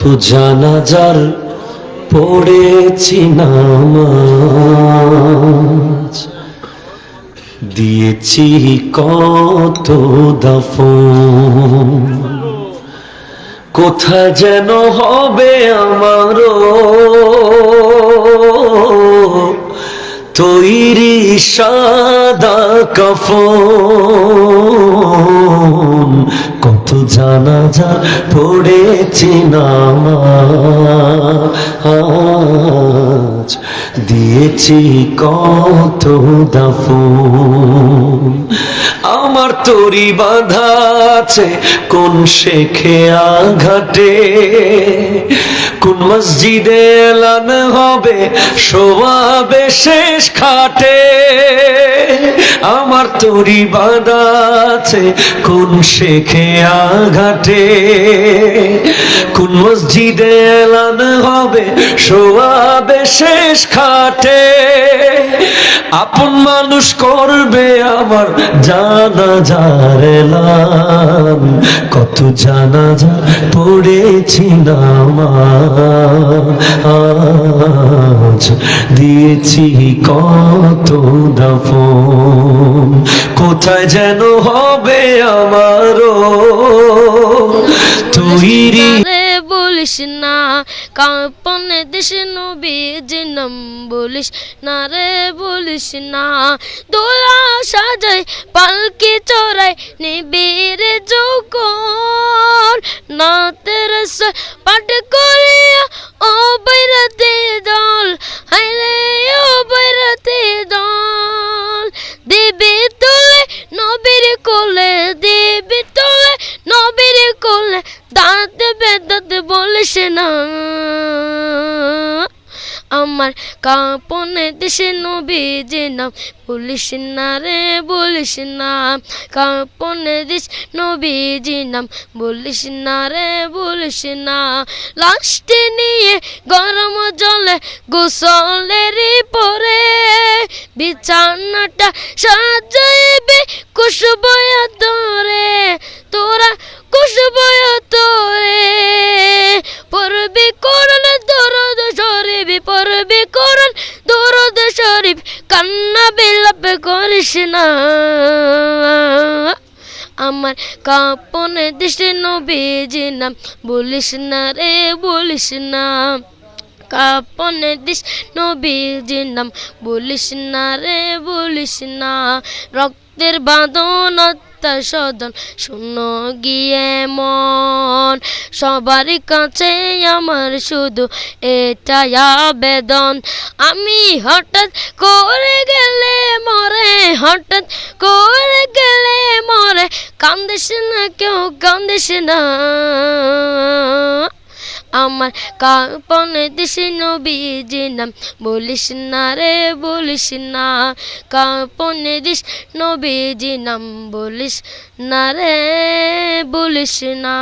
তো জানাজার পড়েছি নামাজ দিয়েছি কত দাফন। কোথায় যেন হবে আমারও তৈরি সাদা কত জানাজা পড়েছি নামাজ। দিয়েছি কত দাফন। আমার তরি বাঁধা আছে, কোন শেখে আঘাটে? কোন মসজিদে এলান হবে, শোয়াবে শেষ খাটে? আমার তরি বাঁধা আছে কোন শেখে আঘাটে কোন মসজিদে এলান হবে? শোয়াবে শেষ খাটে। আপন মানুষ করবে আমার জানা যার এলান। কত জানা যা পড়েছি নামাজ দিয়েছি কত দাফন। কোথায় যেন হবে আমারও। তৈরি বলিস না কাপনে দেশ নবীজ নাম বলিস না রে বলিস না। দোলা সাজাই পালকি চড়াই নিবির যৌকর না তেরে পাঠ করিয়া ও বৈরাতে দল হাইরে ও বৈরাতে বলিস না আমার কাপনে দেশে নবীজি নাম বলিস না রে, বলিস না। কাপনে দেশ নবীজি নাম বলিস না রে, বলিস না। লাস্টে নিয়ে গরম জলে গোসলের পরে বিছানাটা সাজাইবে খুশবয় কান্না বিলাপ করিস না। আমার কাপনে দেশে নবীজি নাম। বলিস না রে বলিস না। কাপনে দিস নবীজির নাম বলিস না রে, বলিস না। রক্তের বাঁধন সদন শুনো গিয়ে মন। সবারই কাছে আমার শুধু এটাই আবেদন। আমি হঠাৎ করে গেলে মরে, হঠাৎ করে গেলে মরে। কান্দিস না কেউ, কান্দিস না। আমার কাপনে দেশে নবীজি নাম। বলিস না রে, বলিস না। কাপনে দেশ নবীজি নাম। বলিস না রে, বলিস না।